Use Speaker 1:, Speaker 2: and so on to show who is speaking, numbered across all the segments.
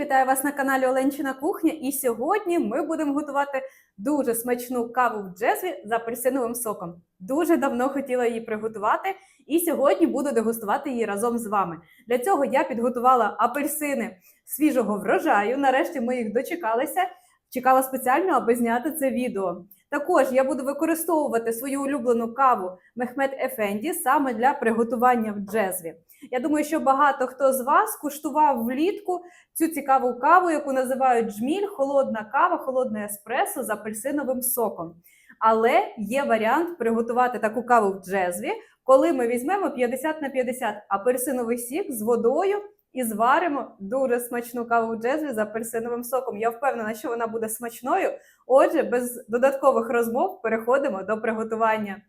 Speaker 1: Вітаю вас на каналі Оленчина Кухня. І сьогодні ми будемо готувати дуже смачну каву в джезві з апельсиновим соком. Дуже давно хотіла її приготувати, і сьогодні буду дегустувати її разом з вами. Для цього я підготувала апельсини свіжого врожаю. Нарешті ми їх дочекалися. Чекала спеціально, аби зняти це відео. Також я буду використовувати свою улюблену каву Мехмед Ефенді саме для приготування в джезві. Я думаю, що багато хто з вас куштував влітку цю цікаву каву, яку називають джміль, холодна кава, холодне еспресо з апельсиновим соком. Але є варіант приготувати таку каву в джезві, коли ми візьмемо 50 на 50 апельсиновий сік з водою і зваримо дуже смачну каву джезві з апельсиновим соком. Я впевнена, що вона буде смачною. Отже, без додаткових розмов переходимо до приготування.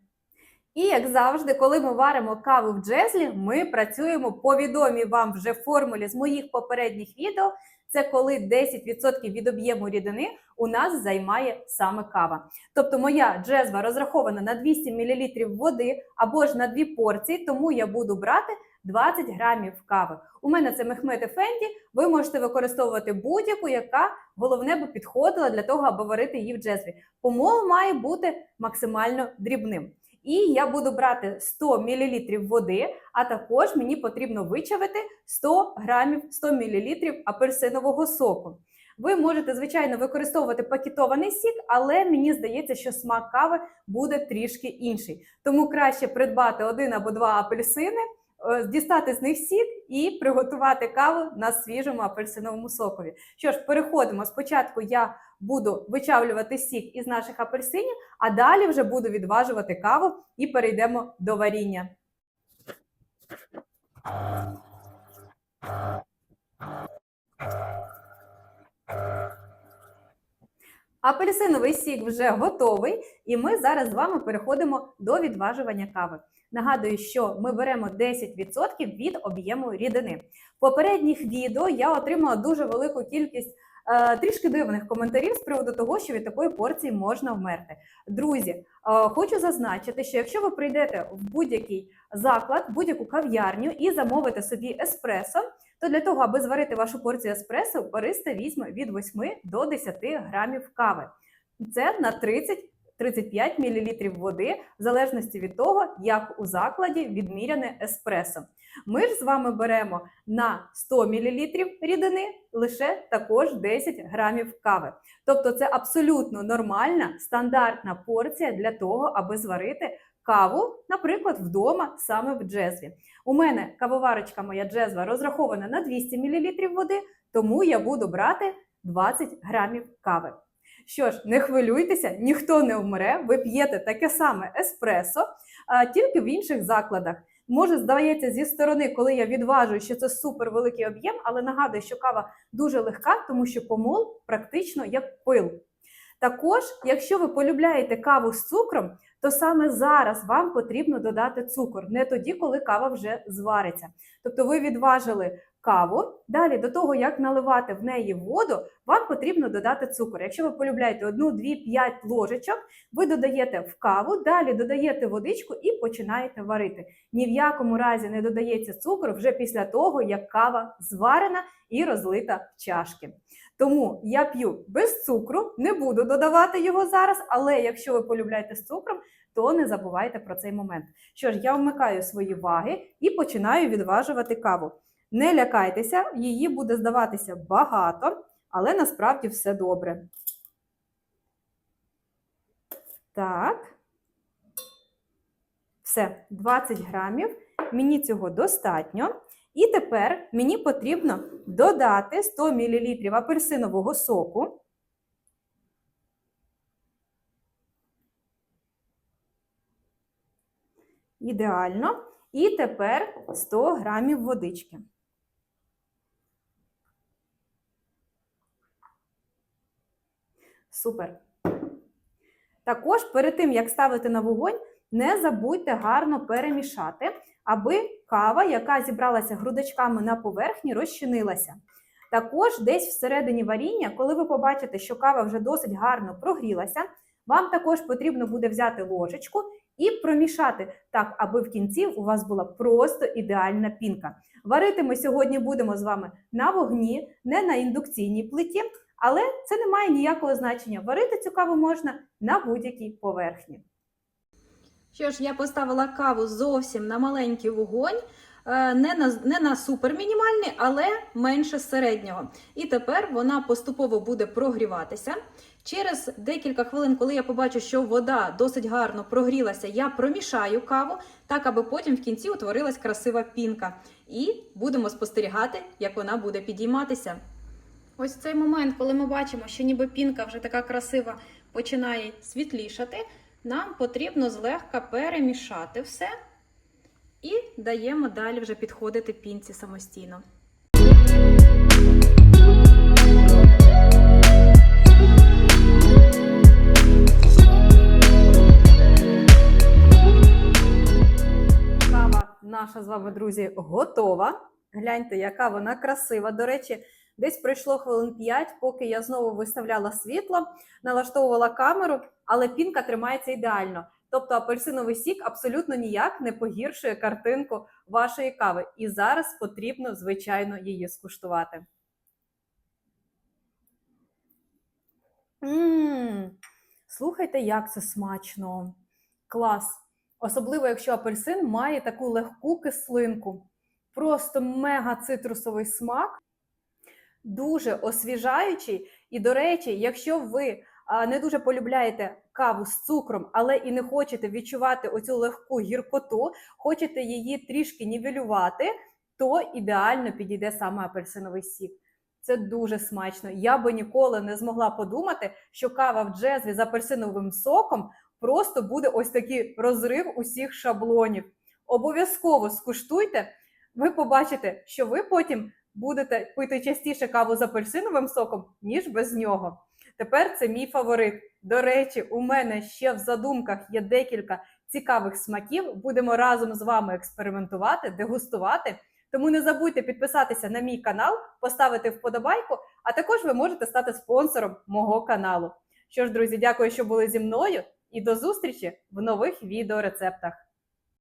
Speaker 1: І як завжди, коли ми варимо каву в джезлі, ми працюємо по відомій вам вже формулі з моїх попередніх відео. Це коли 10% від об'єму рідини у нас займає саме кава. Тобто моя джезва розрахована на 200 мл води або ж на дві порції, тому я буду брати 20 грамів кави. У мене це Мехмед Ефенді. Ви можете використовувати будь-яку, яка головне би підходила для того, аби варити її в джезві. Помол має бути максимально дрібним. І я буду брати 100 мл води, а також мені потрібно вичавити 100 грамів 100 мл апельсинового соку. Ви можете, звичайно, використовувати пакетований сік, але мені здається, що смак кави буде трішки інший. Тому краще придбати один або два апельсини, дістати з них сік і приготувати каву на свіжому апельсиновому сокові. Що ж, переходимо. Спочатку я буду вичавлювати сік із наших апельсинів, а далі вже буду відважувати каву і перейдемо до варіння. Апельсиновий сік вже готовий, і ми зараз з вами переходимо до відважування кави. Нагадую, що ми беремо 10% від об'єму рідини. В попередніх відео я отримала дуже велику кількість е, трішки дивних коментарів з приводу того, що від такої порції можна вмерти. Друзі, е, хочу зазначити, що якщо ви прийдете в будь-який заклад, будь-яку кав'ярню і замовите собі еспресо, то для того, аби зварити вашу порцію еспресо, бариста візьме від 8 до 10 грамів кави. Це на 30-35 мл води, в залежності від того, як у закладі відміряне еспресо. Ми ж з вами беремо на 100 мл рідини лише також 10 грамів кави. Тобто це абсолютно нормальна стандартна порція для того, аби зварити каву, наприклад, вдома саме в джезві. У мене кавоварочка моя джезва розрахована на 200 мл води, тому я буду брати 20 грамів кави. Що ж, не хвилюйтеся, ніхто не вмре, ви п'єте таке саме еспресо, а тільки в інших закладах. Може, здається, зі сторони, коли я відважую, що це супер великий об'єм, але нагадую, що кава дуже легка, тому що помол практично як пил. Також, якщо ви полюбляєте каву з цукром, то саме зараз вам потрібно додати цукор, не тоді, коли кава вже звариться. Тобто ви відважили каву, далі до того, як наливати в неї воду, вам потрібно додати цукор. Якщо ви полюбляєте 1, 2, 5 ложечок, ви додаєте в каву, далі додаєте водичку і починаєте варити. Ні в якому разі не додається цукор вже після того, як кава зварена і розлита в чашки. Тому я п'ю без цукру, не буду додавати його зараз, але якщо ви полюбляєте з цукром, то не забувайте про цей момент. Що ж, я вмикаю свої ваги і починаю відважувати каву. Не лякайтеся, її буде здаватися багато, але насправді все добре. Так. Все, 20 грамів. Мені цього достатньо. І тепер мені потрібно додати 100 мл апельсинового соку. Ідеально. І тепер 100 грамів водички. Супер. Також перед тим, як ставити на вогонь, не забудьте гарно перемішати, аби кава, яка зібралася грудочками на поверхні, розчинилася. Також десь всередині варіння, коли ви побачите, що кава вже досить гарно прогрілася, вам також потрібно буде взяти ложечку і промішати так, аби в кінці у вас була просто ідеальна пінка. Варити ми сьогодні будемо з вами на вогні, не на індукційній плиті, але це не має ніякого значення. Варити цю каву можна на будь-якій поверхні.
Speaker 2: Що ж, я поставила каву зовсім на маленький вогонь, е, не на, не на супермінімальний, але менше середнього. І тепер вона поступово буде прогріватися. Через декілька хвилин, коли я побачу, що вода досить гарно прогрілася, я промішаю каву, так аби потім в кінці утворилась красива пінка. І будемо спостерігати, як вона буде підійматися. Ось цей момент, коли ми бачимо, що ніби пінка вже така красива починає світлішати, нам потрібно злегка перемішати все і даємо далі вже підходити пінці самостійно.
Speaker 1: Наша з вами, друзі, готова. Гляньте, яка вона красива. До речі, десь пройшло хвилин 5, поки я знову виставляла світло, налаштовувала камеру, але пінка тримається ідеально. Тобто апельсиновий сік абсолютно ніяк не погіршує картинку вашої кави. І зараз потрібно, звичайно, її скуштувати. Мм, слухайте, як це смачно. Клас. Особливо, якщо апельсин має таку легку кислинку. Просто мега цитрусовий смак, дуже освіжаючий. І, до речі, якщо ви не дуже полюбляєте каву з цукром, але і не хочете відчувати оцю легку гіркоту, хочете її трішки нівелювати, то ідеально підійде саме апельсиновий сік. Це дуже смачно. Я би ніколи не змогла подумати, що кава в джезві з апельсиновим соком просто буде ось такий розрив усіх шаблонів. Обов'язково скуштуйте, ви побачите, що ви потім будете пити частіше каву з апельсиновим соком, ніж без нього. Тепер це мій фаворит. До речі, у мене ще в задумках є декілька цікавих смаків. Будемо разом з вами експериментувати, дегустувати. Тому не забудьте підписатися на мій канал, поставити вподобайку, а також ви можете стати спонсором мого каналу. Що ж, друзі, дякую, що були зі мною, і до зустрічі в нових відеорецептах.